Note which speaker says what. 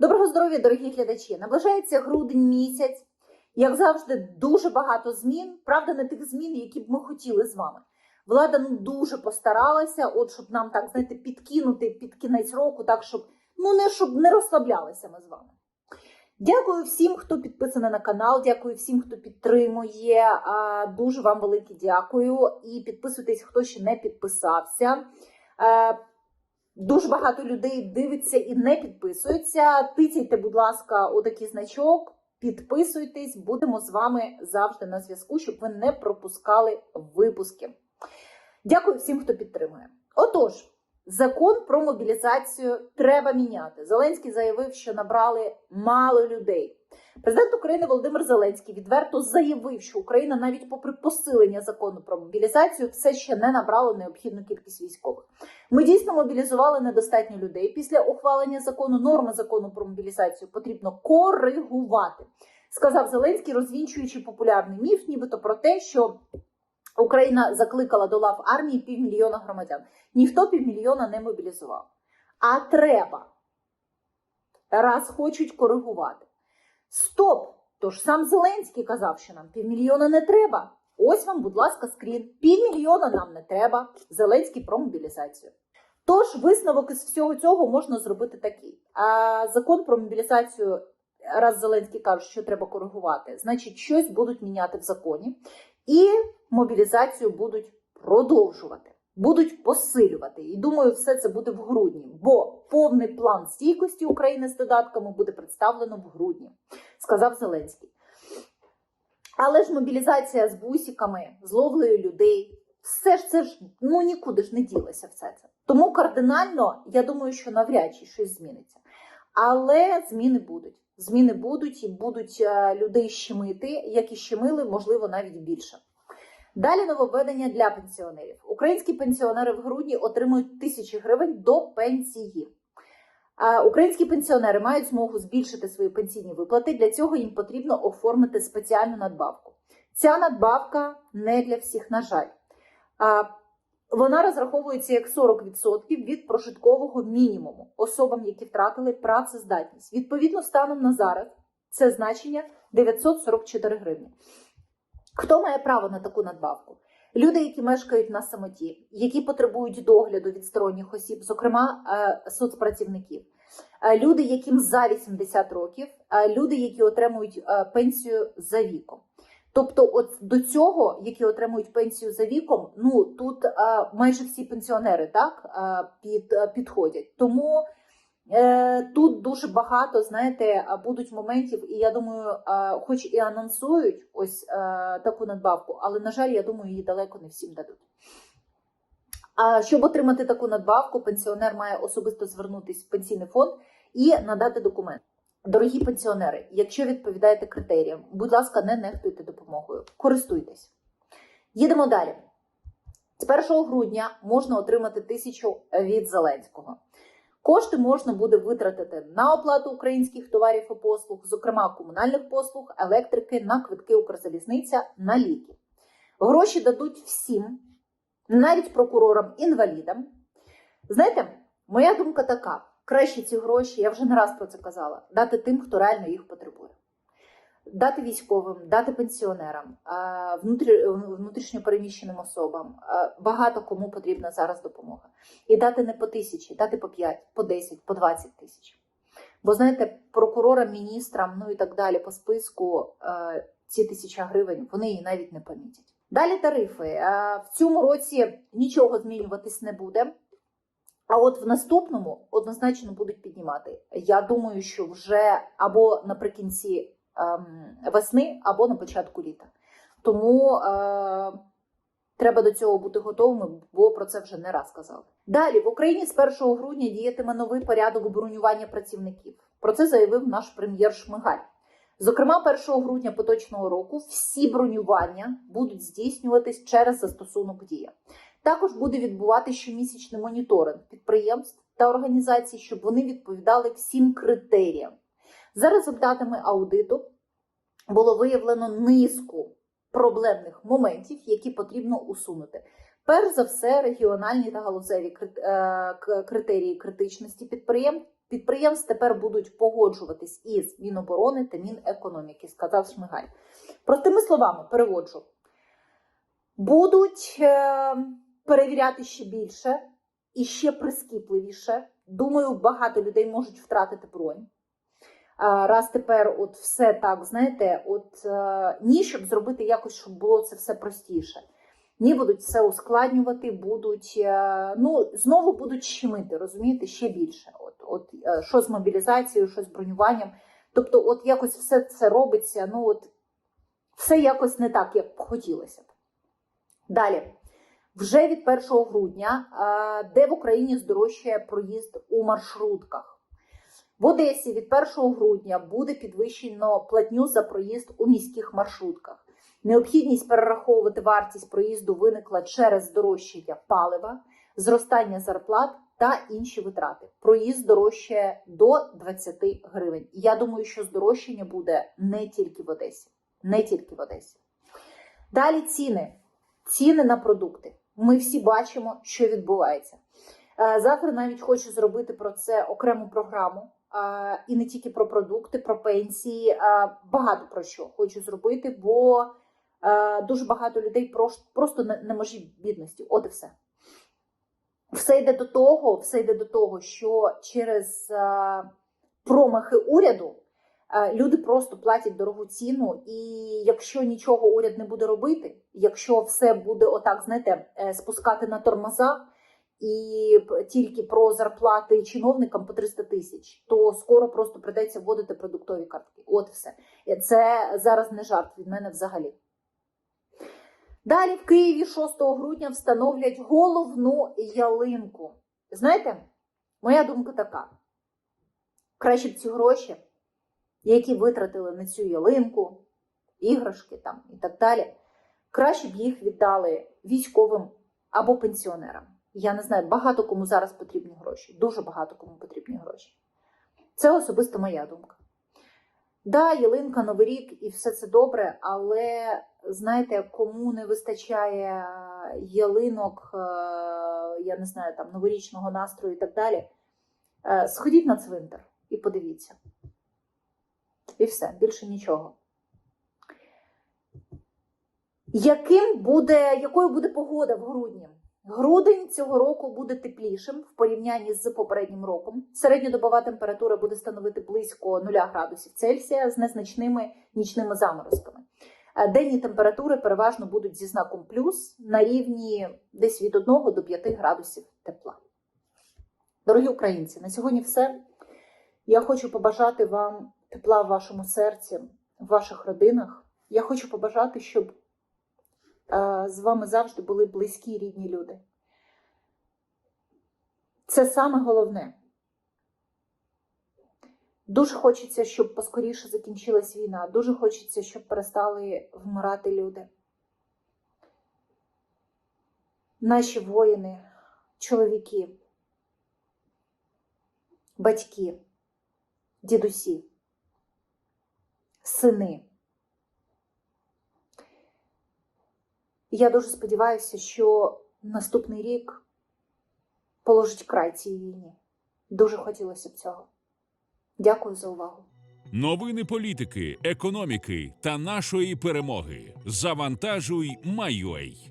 Speaker 1: Доброго здоров'я, дорогі глядачі! Наближається грудень місяць. Як завжди, дуже багато змін. Правда, не тих змін, які б ми хотіли з вами. Влада ну, дуже постаралася, от щоб нам так знаєте, підкинути під кінець року, так щоб ну не щоб не розслаблялися ми з вами. Дякую всім, хто підписаний на канал. Дякую всім, хто підтримує. Дуже вам велике дякую. І підписуйтесь, хто ще не підписався. Дуже багато людей дивиться і не підписуються. Тицяйте, будь ласка, отакий значок, підписуйтесь, будемо з вами завжди на зв'язку, щоб ви не пропускали випуски. Дякую всім, хто підтримує. Отож, закон про мобілізацію треба міняти. Зеленський заявив, що набрали мало людей. Президент України Володимир Зеленський відверто заявив, що Україна, навіть попри посилення закону про мобілізацію, все ще не набрала необхідну кількість військових. Ми дійсно мобілізували недостатньо людей. Після ухвалення закону норми закону про мобілізацію потрібно коригувати, сказав Зеленський, розвінчуючи популярний міф, нібито про те, що Україна закликала до лав армії півмільйона громадян. Ніхто півмільйона не мобілізував. А треба, раз хочуть коригувати. Стоп! Тож сам Зеленський казав, що нам півмільйона не треба. Ось вам, будь ласка, скрін. Півмільйона нам не треба. Зеленський про мобілізацію. Тож висновок із всього цього можна зробити такий. А закон про мобілізацію, раз Зеленський каже, що треба коригувати, значить, щось будуть міняти в законі, і мобілізацію будуть продовжувати, будуть посилювати. І думаю, все це буде в грудні, бо повний план стійкості України з додатками буде представлено в грудні, сказав Зеленський. Але ж мобілізація з бусиками, з ловлею людей, все ж це ж ну нікуди ж не ділося все це. Тому кардинально я думаю, що навряд чи щось зміниться. Але зміни будуть. Зміни будуть і будуть е, людей щемити, як і щемили, можливо, навіть більше. Далі нововведення для пенсіонерів. Українські пенсіонери в грудні отримують тисячі гривень до пенсії. Українські пенсіонери мають змогу збільшити свої пенсійні виплати. Для цього їм потрібно оформити спеціальну надбавку. Ця надбавка не для всіх, на жаль. Вона розраховується як 40% від прожиткового мінімуму особам, які втратили працездатність. Відповідно, станом на зараз це значення 944 гривні. Хто має право на таку надбавку? Люди, які мешкають на самоті, які потребують догляду від сторонніх осіб, зокрема е, соцпрацівників, Е, люди, яким за 80 років, е, люди, які отримують пенсію за віком. Тобто, от до цього, які отримують пенсію за віком, ну тут майже всі пенсіонери так під, підходять. Тому тут дуже багато, знаєте, е, будуть моментів, і я думаю, е, хоч і анонсують ось е, таку надбавку, але на жаль, я думаю, її далеко не всім дадуть. А щоб отримати таку надбавку, пенсіонер має особисто звернутися в пенсійний фонд і надати документ. Дорогі пенсіонери, якщо відповідаєте критеріям, будь ласка, не нехтуйте допомогою, користуйтесь. Їдемо далі. З 1 грудня можна отримати тисячу від Зеленського. Кошти можна буде витратити на оплату українських товарів і послуг, зокрема комунальних послуг, електрики, на квитки Укрзалізниця, на ліки. Гроші дадуть всім, навіть прокурорам, інвалідам. Знаєте, моя думка така: краще ці гроші, я вже не раз про це казала, дати тим, хто реально їх потребує. Дати військовим, дати пенсіонерам, а, внутрі, внутрішньопереміщеним особам. Багато кому потрібна зараз допомога. І дати не по тисячі, дати по 5, по 10, по 20 тисяч. Бо знаєте, прокурорам, міністрам, ну і так далі по списку е, ці тисяча гривень вони її навіть не помітять. Далі тарифи. Е, В цьому році нічого змінюватись не буде. А от в наступному однозначно будуть піднімати. Я думаю, що вже або наприкінці весни, або на початку літа. Тому е, треба до цього бути готовими, бо про це вже не раз казали. Далі в Україні з 1 грудня діятиме новий порядок бронювання працівників. Про це заявив наш прем'єр Шмигаль. Зокрема, 1 грудня поточного року всі бронювання будуть здійснюватись через застосунок дія. Також буде відбувати щомісячний моніторинг підприємств та організацій, щоб вони відповідали всім критеріям. За результатами аудиту було виявлено низку проблемних моментів, які потрібно усунути. Перш за все, регіональні та галузеві е, критерії критичності підприємств підприємств тепер будуть погоджуватись із Міноборони та Мінекономіки, сказав Шмигаль. Простими словами, переводжу. Будуть е, перевіряти ще більше і ще прискіпливіше. Думаю, багато людей можуть втратити бронь. Раз тепер от все так, знаєте, от е, ні, щоб зробити якось, щоб було це все простіше. Ні, будуть все ускладнювати, будуть, е, ну, знову будуть щемити, розумієте, ще більше. От, от, е, що з мобілізацією, що з бронюванням. Тобто, от якось все це робиться, ну от все якось не так, як хотілося б. Далі. Вже від 1 грудня, де в Україні здорожчає проїзд у маршрутках. В Одесі від 1 грудня буде підвищено платню за проїзд у міських маршрутках. Необхідність перераховувати вартість проїзду виникла через здорожчання палива, зростання зарплат та інші витрати. Проїзд дорожчає до 20 гривень. Я думаю, що здорожчання буде не тільки в Одесі. Не тільки в Одесі. Далі ціни. Ціни на продукти. Ми всі бачимо, що відбувається. Е, Завтра навіть хочу зробити про це окрему програму. І не тільки про продукти, про пенсії, багато про що хочу зробити, бо дуже багато людей просто на межі бідності. От і все. Все йде до того, все йде до того, що через промахи уряду люди просто платять дорогу ціну. І якщо нічого уряд не буде робити, якщо все буде отак, знаєте, е, спускати на тормозах, і тільки про зарплати чиновникам по 300 тисяч, то скоро просто придеться вводити продуктові картки. От все. Це зараз не жарт від мене взагалі. Далі в Києві 6 грудня встановлять головну ялинку. Знаєте, моя думка така: краще б ці гроші, які витратили на цю ялинку, іграшки там і так далі, краще б їх віддали військовим або пенсіонерам. Я не знаю, багато кому зараз потрібні гроші. Дуже багато кому потрібні гроші. Це особисто моя думка. Да, ялинка, Новий рік і все це добре, але знаєте, кому не вистачає ялинок, е, я не знаю, там новорічного настрою і так далі, е, сходіть на цвинтар і подивіться. І все, більше нічого. Яким буде, якою буде погода в грудні? Грудень цього року буде теплішим в порівнянні з попереднім роком. Середньодобова температура буде становити близько 0 градусів Цельсія з незначними нічними заморозками. Е, Денні температури переважно будуть зі знаком плюс на рівні десь від 1 до 5 градусів тепла. Дорогі українці, на сьогодні все. Я хочу побажати вам тепла в вашому серці, в ваших родинах. Я хочу побажати, щоб з вами завжди були близькі рідні люди. Це саме головне. Дуже хочеться, щоб поскоріше закінчилась війна. Дуже хочеться, щоб перестали вмирати люди. Наші воїни, чоловіки, батьки, дідусі, сини. Я дуже сподіваюся, що наступний рік положить край цій війні. Дуже хотілося б цього. Дякую за увагу.
Speaker 2: Новини політики, економіки та нашої перемоги. Завантажуй, Майой.